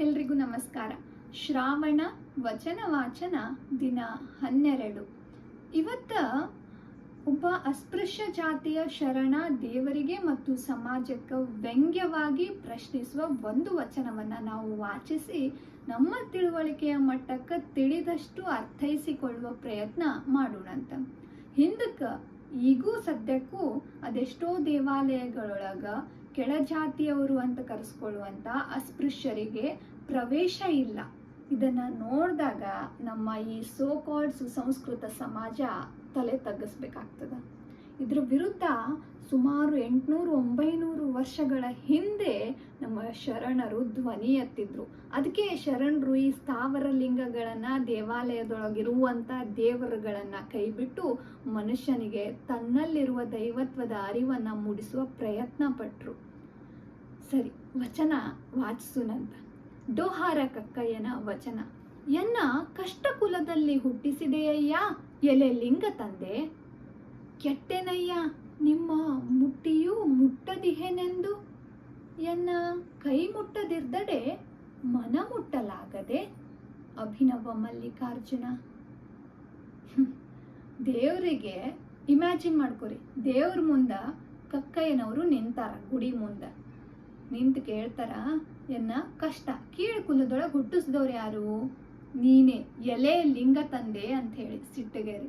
ಎಲ್ರಿಗೂ ನಮಸ್ಕಾರ. ಶ್ರಾವಣ ವಚನ ವಾಚನ ದಿನ ಹನ್ನೆರಡು. ಇವತ್ತ ಒಬ್ಬ ಅಸ್ಪೃಶ್ಯ ಜಾತಿಯ ಶರಣ ದೇವರಿಗೆ ಮತ್ತು ಸಮಾಜಕ್ಕೆ ವ್ಯಂಗ್ಯವಾಗಿ ಪ್ರಶ್ನಿಸುವ ಒಂದು ವಚನವನ್ನ ನಾವು ವಾಚಿಸಿ ನಮ್ಮ ತಿಳುವಳಿಕೆಯ ಮಟ್ಟಕ್ಕೆ ತಿಳಿದಷ್ಟು ಅರ್ಥೈಸಿಕೊಳ್ಳುವ ಪ್ರಯತ್ನ ಮಾಡೋಣಂತ. ಹಿಂದಕ್ಕೆ ಈಗೂ ಸದ್ಯಕ್ಕೂ ಅದೆಷ್ಟೋ ದೇವಾಲಯಗಳೊಳಗ ಕೆಳಜಾತಿಯವರು ಅಂತ ಕರೆಸ್ಕೊಳ್ಳುವಂಥ ಅಸ್ಪೃಶ್ಯರಿಗೆ ಪ್ರವೇಶ ಇಲ್ಲ. ಇದನ್ನ ನೋಡಿದಾಗ ನಮ್ಮ ಈ ಸೋ ಕಾಲ್ಡ್ ಸುಸಂಸ್ಕೃತ ಸಮಾಜ ತಲೆ ತಗ್ಗಿಸ್ಬೇಕಾಗ್ತದ. ಇದ್ರ ವಿರುದ್ಧ ಸುಮಾರು ಎಂಟುನೂರು, ಒಂಬೈನೂರು ವರ್ಷಗಳ ಹಿಂದೆ ನಮ್ಮ ಶರಣರು ಧ್ವನಿ ಎತ್ತಿದ್ರು. ಅದಕ್ಕೆ ಶರಣರು ಈ ಸ್ಥಾವರ ಲಿಂಗಗಳನ್ನ ದೇವಾಲಯದೊಳಗಿರುವಂಥ ದೇವರುಗಳನ್ನು ಕೈಬಿಟ್ಟು ಮನುಷ್ಯನಿಗೆ ತನ್ನಲ್ಲಿರುವ ದೈವತ್ವದ ಅರಿವನ್ನ ಮೂಡಿಸುವ ಪ್ರಯತ್ನ ಪಟ್ರು. ಸರಿ, ವಚನ ವಾಚಿಸುನಂತ. ಡೋಹಾರ ಕಕ್ಕಯ್ಯನ ವಚನ. ಎನ್ನ ಕಷ್ಟಕುಲದಲ್ಲಿ ಹುಟ್ಟಿಸಿದೆಯಯ್ಯ? ಎಲೆ ಲಿಂಗ ತಂದೆ. ಕೆಟ್ಟೆನಯ್ಯ, ನಿಮ್ಮ ಮುಟ್ಟಿಯೂ ಮುಟ್ಟದಿಹೆನೆಂದು? ಎನ್ನ ಕೈ ಮುಟ್ಟದಿರ್ದಡೆ ಮನ ಮುಟ್ಟಲಾಗದೆ? ಅಭಿನವ ಮಲ್ಲಿಕಾರ್ಜುನ. ದೇವರಿಗೆ ಇಮ್ಯಾಜಿನ್ ಮಾಡ್ಕೊರಿ. ದೇವ್ರ ಮುಂದ ಕಕ್ಕಯ್ಯನವರು ನಿಂತಾರ, ಗುಡಿ ಮುಂದ. ನಿಂತು ಕೇಳ್ತಾರ, ಎನ್ನ ಕಷ್ಟ. ಕೀಳು ಕುಲದೊಳಗೆ ಹುಟ್ಟಿಸಿದವ್ರು ಯಾರು? ನೀನೇ, ಎಲೆ ಲಿಂಗ ತಂದೆ ಅಂತ ಹೇಳಿ ಸಿಟ್ಟಗೇರಿ.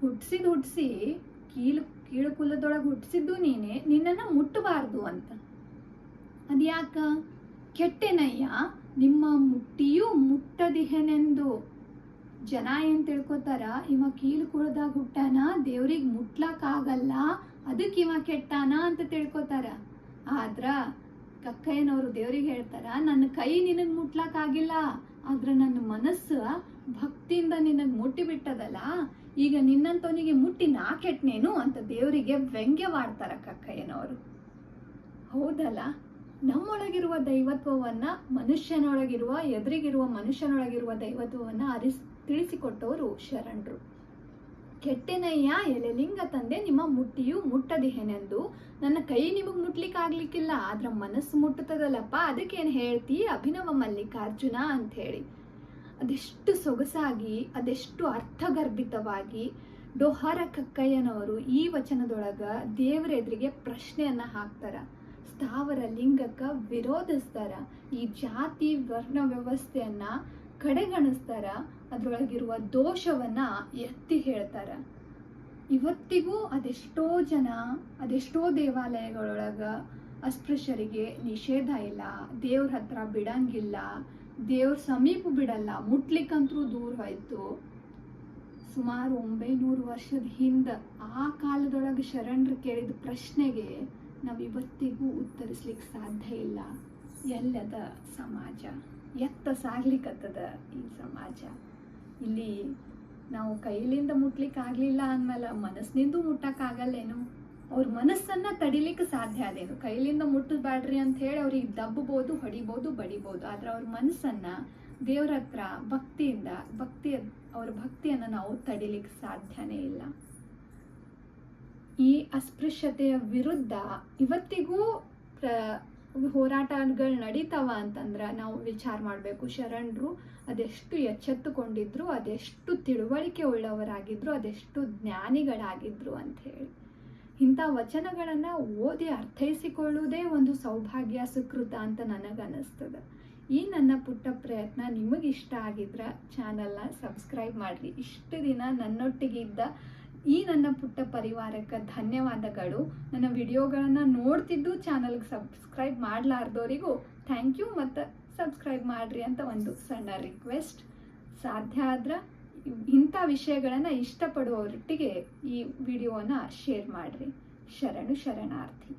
ಹುಟ್ಟಿಸಿದ್ ಹುಟ್ಟಿಸಿ, ಕೀಳು ಕೀಳು ಕುಲದೊಳಗೆ ಹುಟ್ಟಿಸಿದ್ದು ನೀನೇ, ನಿನ್ನನ್ನು ಮುಟ್ಟಬಾರ್ದು ಅಂತ. ಅದ್ಯಾಕ? ಕೆಟ್ಟೆನಯ್ಯ, ನಿಮ್ಮ ಮುಟ್ಟಿಯೂ ಮುಟ್ಟದಿಹೆನೆಂದು. ಜನ ಏನು ತಿಳ್ಕೊತಾರ? ಇವ ಕೀಳು ಕುಳದಾಗ ಹುಟ್ಟಾನ, ದೇವ್ರಿಗೆ ಮುಟ್ಲಕ್ ಆಗಲ್ಲ ಅದಕ್ಕೆ ಇವ ಕೆಟ್ಟಾನ ಅಂತ ತಿಳ್ಕೊತಾರ. ಆದ್ರ ಕಕ್ಕಯ್ಯನವರು ದೇವ್ರಿಗೆ ಹೇಳ್ತಾರ, ನನ್ನ ಕೈ ನಿನಗ್ ಮುಟ್ಲಾಕಾಗಿಲ್ಲ ಆದ್ರ ನನ್ನ ಮನಸ್ಸು ಭಕ್ತಿಯಿಂದ ನಿನಗ್ ಮುಟ್ಟಿ ಬಿಟ್ಟದಲ್ಲ, ಈಗ ನಿನ್ನಂತವನಿಗೆ ಮುಟ್ಟಿ ನಾ ಕೆಟ್ಟನೇನು ಅಂತ ದೇವರಿಗೆ ವ್ಯಂಗ್ಯವಾಡ್ತಾರ ಕಕ್ಕಯ್ಯನವರು ಹೌದಲ್ಲ? ನಮ್ಮೊಳಗಿರುವ ದೈವತ್ವವನ್ನ, ಮನುಷ್ಯನೊಳಗಿರುವ, ಎದುರಿಗಿರುವ ಮನುಷ್ಯನೊಳಗಿರುವ ದೈವತ್ವವನ್ನ ಅರಿಸ್, ತಿಳಿಸಿಕೊಟ್ಟವರು ಶರಣರು. ಕೆಟ್ಟೆನಯ್ಯ ಎಲೆಲಿಂಗ ತಂದೆ, ನಿಮ್ಮ ಮುಟ್ಟಿಯು ಮುಟ್ಟದಿಹೆನೆಂದು ನನ್ನ ಕೈ ನಿಮಗೆ ಮುಟ್ಲಿಕ್ಕೆ ಆಗ್ಲಿಕ್ಕಿಲ್ಲ ಆದ್ರ ಮನಸ್ಸು ಮುಟ್ಟುತ್ತದಲ್ಲಪ್ಪ, ಅದಕ್ಕೇನು ಹೇಳ್ತಿ? ಅಭಿನವ ಮಲ್ಲಿಕಾರ್ಜುನ ಅಂತ ಹೇಳಿ ಅದೆಷ್ಟು ಸೊಗಸಾಗಿ, ಅದೆಷ್ಟು ಅರ್ಥಗರ್ಭಿತವಾಗಿ ಡೊಹಾರ ಕಕ್ಕಯ್ಯನವರು ಈ ವಚನದೊಳಗ ದೇವರ ಎದುರಿಗೆ ಪ್ರಶ್ನೆಯನ್ನ ಹಾಕ್ತಾರ. ಸ್ಥಾವರ ಲಿಂಗಕ್ಕ ವಿರೋಧಿಸ್ತಾರ. ಈ ಜಾತಿ ವರ್ಣ ವ್ಯವಸ್ಥೆಯನ್ನ ಕಡೆಗಣಿಸ್ತಾರ, ಅದ್ರೊಳಗಿರುವ ದೋಷವನ್ನ ಎತ್ತಿ ಹೇಳ್ತಾರ. ಇವತ್ತಿಗೂ ಅದೆಷ್ಟೋ ಜನ, ಅದೆಷ್ಟೋ ದೇವಾಲಯಗಳೊಳಗ ಅಸ್ಪೃಶ್ಯರಿಗೆ ನಿಷೇಧ ಇಲ್ಲ, ದೇವ್ರ ಹತ್ರ ಬಿಡಂಗಿಲ್ಲ, ದೇವ್ರ ಸಮೀಪ ಬಿಡಲ್ಲ ಮುಟ್ಲಿಕ್ಕಂತೂ ದೂರ ಹೋಯ್ತು. ಸುಮಾರು ಒಂಬೈನೂರು ವರ್ಷದ ಹಿಂದೆ ಆ ಕಾಲದೊಳಗೆ ಶರಣರು ಕೇಳಿದ ಪ್ರಶ್ನೆಗೆ ನಾವು ಇವತ್ತಿಗೂ ಉತ್ತರಿಸ್ಲಿಕ್ಕೆ ಸಾಧ್ಯ ಇಲ್ಲ. ಎಲ್ಲದ ಸಮಾಜ. ಎತ್ತ ಸಾಗ್ಲಿಕ್ಕತ್ತದ ಈ ಸಮಾಜ. ಇಲ್ಲಿ ನಾವು ಕೈಲಿಂದ ಮುಟ್ಲಿಕ್ಕೆ ಆಗ್ಲಿಲ್ಲ ಅಂದ್ಮೇಲೆ ಮನಸ್ಸಿನಿಂದ ಮುಟ್ಟಕ್ ಆಗಲ್ಲೇನು? ಅವ್ರ ಮನಸ್ಸನ್ನು ತಡಿಲಿಕ್ಕೆ ಸಾಧ್ಯ ಅದೇನು? ಕೈಲಿಂದ ಮುಟ್ಟಬೇಡ್ರಿ ಅಂತ ಹೇಳಿ ಅವ್ರಿಗೆ ದಬ್ಬಬಹುದು ಹೊಡಿಬೋದು, ಬಡಿಬೋದು. ಆದ್ರೆ ಅವ್ರ ಮನಸ್ಸನ್ನು ದೇವ್ರ ಹತ್ರ ಭಕ್ತಿಯಿಂದ, ಭಕ್ತಿಯ, ಅವ್ರ ಭಕ್ತಿಯನ್ನು ನಾವು ತಡಿಲಿಕ್ಕೆ ಸಾಧ್ಯನೇ ಇಲ್ಲ. ಈ ಅಸ್ಪೃಶ್ಯತೆಯ ವಿರುದ್ಧ ಇವತ್ತಿಗೂ ಪ್ರ- ಹೋರಾಟಗಳು ನಡೀತಾವ ಅಂತಂದ್ರ ನಾವು ವಿಚಾರ ಮಾಡಬೇಕು. ಶರಣರು ಅದೆಷ್ಟು ಎಚ್ಚೆತ್ತುಕೊಂಡಿದ್ರು, ಅದೆಷ್ಟು ತಿಳುವಳಿಕೆ ಉಳ್ಳವರಾಗಿದ್ರು, ಅದೆಷ್ಟು ಜ್ಞಾನಿಗಳಾಗಿದ್ರು ಅಂತ ಹೇಳಿ. ಇಂಥ ವಚನಗಳನ್ನು ಓದಿ ಅರ್ಥೈಸಿಕೊಳ್ಳುವುದೇ ಒಂದು ಸೌಭಾಗ್ಯ, ಸುಕೃತ ಅಂತ ನನಗನ್ನಿಸ್ತದ. ಈ ನನ್ನ ಪುಟ್ಟ ಪ್ರಯತ್ನ ನಿಮಗಿಷ್ಟ ಆಗಿದ್ರ ಚಾನಲ್ನ ಸಬ್ಸ್ಕ್ರೈಬ್ ಮಾಡಿರಿ. ಇಷ್ಟು ದಿನ ನನ್ನೊಟ್ಟಿಗೆ ಇದ್ದ ಈ ನನ್ನ ಪುಟ್ಟ ಪರಿವಾರಕ್ಕೆ ಧನ್ಯವಾದಗಳು. ನನ್ನ ವಿಡಿಯೋಗಳನ್ನು ನೋಡ್ತಿದ್ದು ಚಾನಲ್ಗೆ ಸಬ್ಸ್ಕ್ರೈಬ್ ಮಾಡಲಾರ್ದವರಿಗೂ ಥ್ಯಾಂಕ್ ಯು ಮತ್ತು ಸಬ್ಸ್ಕ್ರೈಬ್ ಮಾಡಿರಿ ಅಂತ ಒಂದು ಸಣ್ಣ ರಿಕ್ವೆಸ್ಟ್. ಸಾಧ್ಯ ಆದ್ರೆ ಇಂಥ ವಿಷಯಗಳನ್ನು ಇಷ್ಟಪಡುವವರೊಟ್ಟಿಗೆ ಈ ವಿಡಿಯೋನ ಶೇರ್ ಮಾಡಿರಿ. ಶರಣು ಶರಣಾರ್ಥಿ.